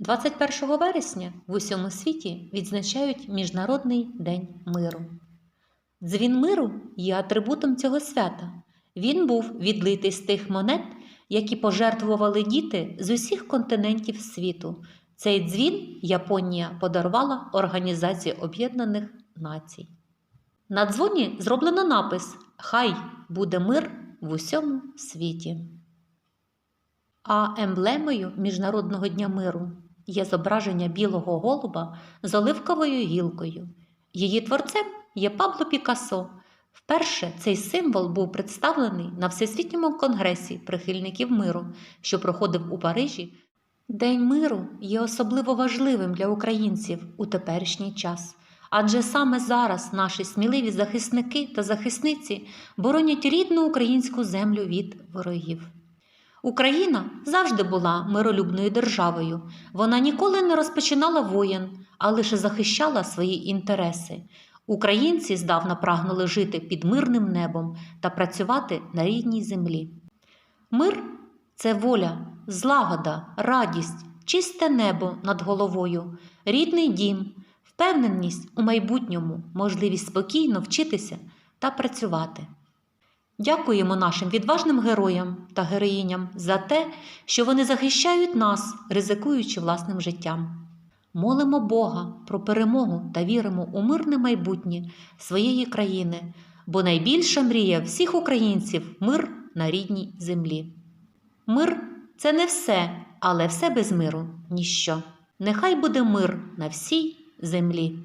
21 вересня в усьому світі відзначають Міжнародний день миру. Дзвін миру є атрибутом цього свята. Він був відлитий з тих монет, які пожертвували діти з усіх континентів світу. Цей дзвін Японія подарувала Організації Об'єднаних Націй. На дзвоні зроблено напис Хай буде мир в усьому світі. А емблемою Міжнародного дня миру є зображення білого голуба з оливковою гілкою. Її творцем є Пабло Пікассо. Вперше цей символ був представлений на Всесвітньому конгресі прихильників миру, що проходив у Парижі. День миру є особливо важливим для українців у теперішній час. Адже саме зараз наші сміливі захисники та захисниці боронять рідну українську землю від ворогів. Україна завжди була миролюбною державою. Вона ніколи не розпочинала воєн, а лише захищала свої інтереси. Українці здавна прагнули жити під мирним небом та працювати на рідній землі. Мир це воля, злагода, радість, чисте небо над головою, рідний дім, впевненість у майбутньому, можливість спокійно вчитися та працювати. Дякуємо нашим відважним героям та героїням за те, що вони захищають нас, ризикуючи власним життям. Молимо Бога про перемогу та віримо у мирне майбутнє своєї країни, бо найбільша мрія всіх українців мир на рідній землі. Мир це не все, але все без миру ніщо. Нехай буде мир на всій землі.